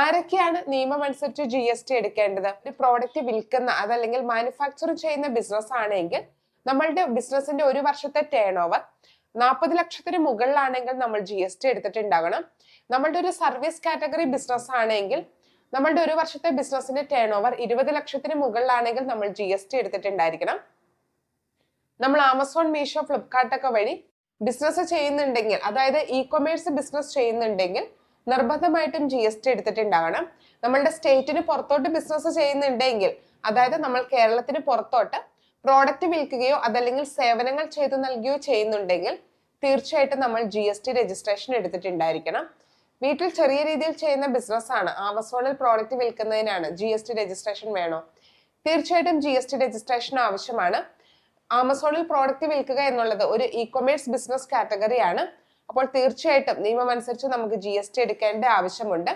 ആരൊക്കെയാണ് നിയമം അനുസരിച്ച് ജി എസ് ടി എടുക്കേണ്ടത്? ഒരു പ്രോഡക്റ്റ് വിൽക്കുന്ന അതല്ലെങ്കിൽ മാനുഫാക്ചർ ചെയ്യുന്ന ബിസിനസ് ആണെങ്കിൽ നമ്മളുടെ ബിസിനസിന്റെ ഒരു വർഷത്തെ ടേൺ ഓവർ നാൽപ്പത് ലക്ഷത്തിന് മുകളിലാണെങ്കിൽ നമ്മൾ ജി എസ് ടി എടുത്തിട്ടുണ്ടാകണം നമ്മളുടെ ഒരു സർവീസ് കാറ്റഗറി ബിസിനസ് ആണെങ്കിൽ നമ്മളുടെ ഒരു വർഷത്തെ ബിസിനസിന്റെ ടേൺ ഓവർ ഇരുപത് ലക്ഷത്തിന് മുകളിലാണെങ്കിൽ നമ്മൾ ജി എസ് ടി എടുത്തിട്ടുണ്ടായിരിക്കണം. നമ്മൾ ആമസോൺ മീഷോ ഫ്ലിപ്കാർട്ട് ഒക്കെ വഴി ബിസിനസ് ചെയ്യുന്നുണ്ടെങ്കിൽ അതായത് ഇ കൊമേഴ്സ് ബിസിനസ് ചെയ്യുന്നുണ്ടെങ്കിൽ നിർബന്ധമായിട്ടും ജി എസ് ടി എടുത്തിട്ടുണ്ടാകണം നമ്മളുടെ സ്റ്റേറ്റിന് പുറത്തോട്ട് ബിസിനസ് ചെയ്യുന്നുണ്ടെങ്കിൽ അതായത് നമ്മൾ കേരളത്തിന് പുറത്തോട്ട് പ്രോഡക്റ്റ് വിൽക്കുകയോ അതല്ലെങ്കിൽ സേവനങ്ങൾ ചെയ്തു നൽകുകയോ ചെയ്യുന്നുണ്ടെങ്കിൽ തീർച്ചയായിട്ടും നമ്മൾ ജി എസ് ടി രജിസ്ട്രേഷൻ എടുത്തിട്ടുണ്ടായിരിക്കണം. വീട്ടിൽ ചെറിയ രീതിയിൽ ചെയ്യുന്ന ബിസിനസ് ആണ്. ആമസോണിൽ പ്രോഡക്റ്റ് വിൽക്കുന്നതിനാണ് ജി എസ് ടി രജിസ്ട്രേഷൻ വേണോ? തീർച്ചയായിട്ടും ജി എസ് ടി രജിസ്ട്രേഷൻ ആവശ്യമാണ്. ആമസോണിൽ പ്രോഡക്റ്റ് വിൽക്കുക എന്നുള്ളത് ഒരു ഇ കൊമേഴ്സ് ബിസിനസ് കാറ്റഗറിയാണ് അപ്പോൾ തീർച്ചയായിട്ടും നിയമം അനുസരിച്ച് നമുക്ക് ജി എസ് ടി എടുക്കേണ്ട ആവശ്യമുണ്ട്.